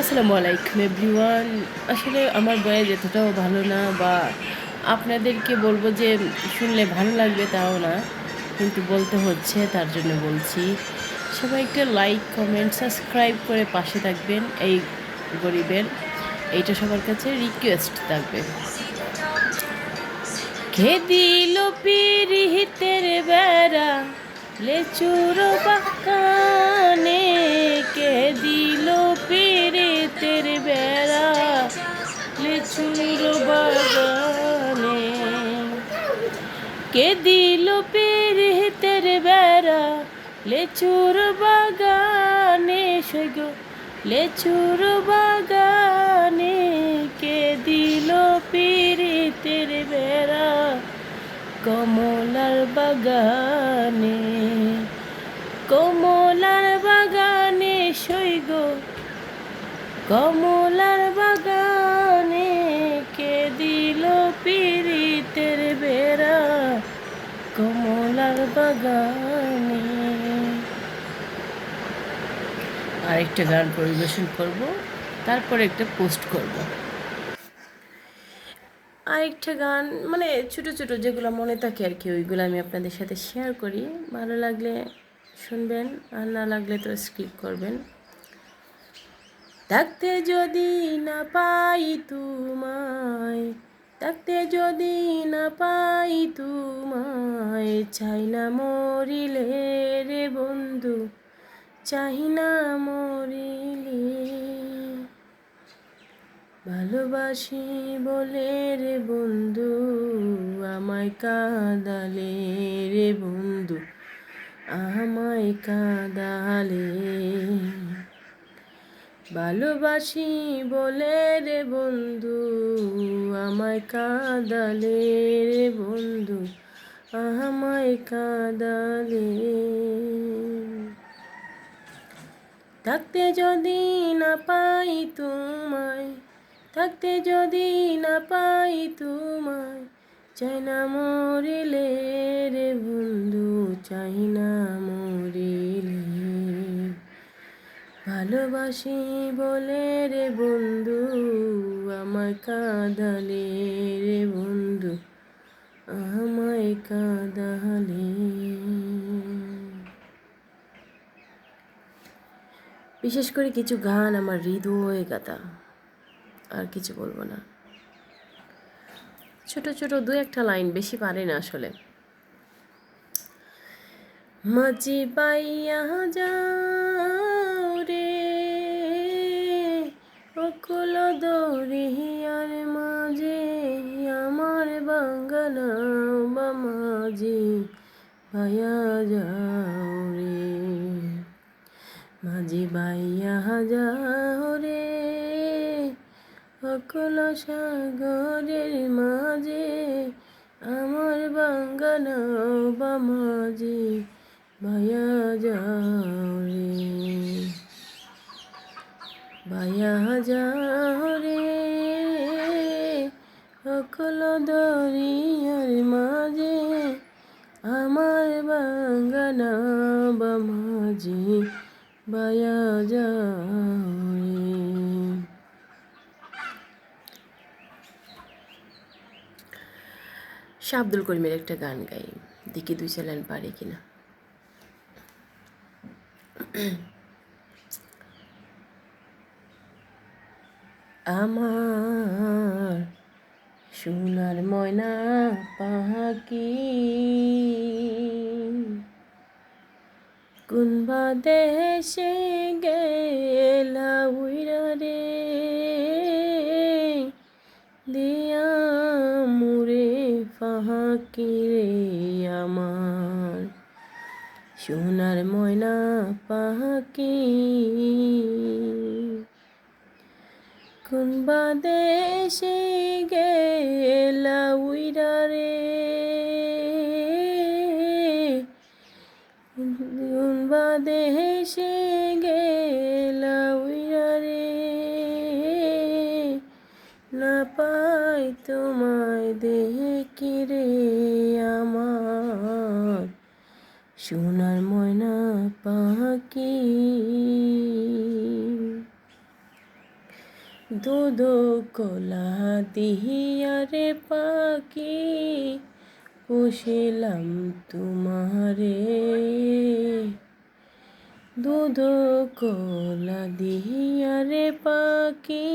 আসসালামু আলাইকুম এভরিওয়ান। আসলে আমার বয়স এতটাও ভালো না বা আপনাদেরকে বলব যে শুনলে ভালো লাগবে তাও না, কিন্তু বলতে হচ্ছে তার জন্য বলছি। সবাইকে লাইক কমেন্ট সাবস্ক্রাইব করে পাশে থাকবেন, এই গরিবের। এইটা সবার কাছে রিকোয়েস্ট থাকবে। কে দিল পিরিহিতের বেড়া, লেচুর বাকানে কে দিল লেচুর বাগানে। কে দিল পিরিতের বেড়া? লেচুর বাগানে সৈগ। লেচুর বাগানে কে দিল পিরিতের বেড়া? কমলার বাগানে। কমলার বাগানে সৈগ। কমলার পিরিতের বেড়া কমলার বাগানে আরেকটা গান পরিবেশন করব, তারপর একটা পোস্ট করব। আরেকটা গান মানে ছোট ছোট যেগুলো মনে থাকে আর কি, ওইগুলো আমি আপনাদের সাথে শেয়ার করি। ভালো লাগলে শুনবেন, আর না লাগলে তো স্কিপ করবেন। থাকতে যদি না পাই তোমায় থাকতে যদি না পাই তোমায়, চাই না মরিলে রে বন্ধু, চাই না মরিলে। ভালোবাসি বলে রে বন্ধু, আমায় কাঁদালে রে বন্ধু, আমায় কাঁদালে। ভালোবাসি বলে রে বন্ধু, আমায় কাঁদালে রে বন্ধু, আমায় কাঁদালে। থাকতে যদি না পাই তোমায়, থাকতে যদি না পাই তোমায়, চাই না মরিলে রে বন্ধু, চাই না মরিলে ভালোবাসি বলে রে বন্ধু, আমায় কাঁদালে রে বন্ধু, আমায় কাঁদালে। বিশেষ করে কিছু গান আমার হৃদয় গাতা, আর কিছু বলব না। ছোট ছোট দু একটা লাইন বেশি পারে না আসলে। মাঝি পাইয়া যাও দরিয়ার মাঝে, আমার বাঙ্গানা বা মাঝি পাইয়া যাও রে। মাঝি বাইয়া যাও রে, অকল সাগরের মাঝে, আমার বাঙ্গানা বা মাঝে ভাইয়া যাও রে। ভাইয়া যাও অকল দরিয়ার মাঝে, আমার বাঙ্গানা মাঝে রে শাহ আব্দুল করিমের একটা গান গাই, দেখি দুই চালান পারে কিনা। আমার সোনার ময়না পাহাকি। কোনবা দেশে গেলা উইরা রে? দিয়া মুরে ফাঁকি রে আমার। সোনার ময়না পাহাকি। কোনবা দেশে গেলা উইরা রে। কোনবা দেশে গেলা উইরা না পাই তোমায় দেখি রে আমার। সোনার ময়না পাখি। দুধ কলা দিহিয়ারে পাখি, পুষিলাম তোমারে। দুধ কলা দিহিয়ারে পাখি,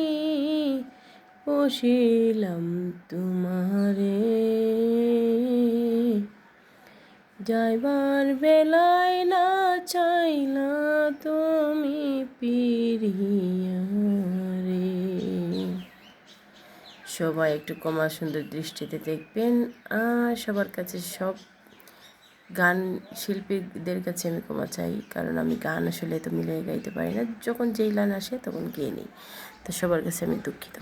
পুষিলাম তোমারে। যাইবার বেলায় না চাইলা তুমি পিরিয়া সবাই একটু কমা সুন্দর দৃষ্টিতে দেখবেন। আর সবার কাছে সব গান শিল্পীদের কাছে আমি কমা চাই, কারণ আমি গান আসলে তো মিলিয়ে গাইতে পারি না। যখন যেই লান আসে তখন গিয়ে নিই। তো সবার কাছে আমি দুঃখিত।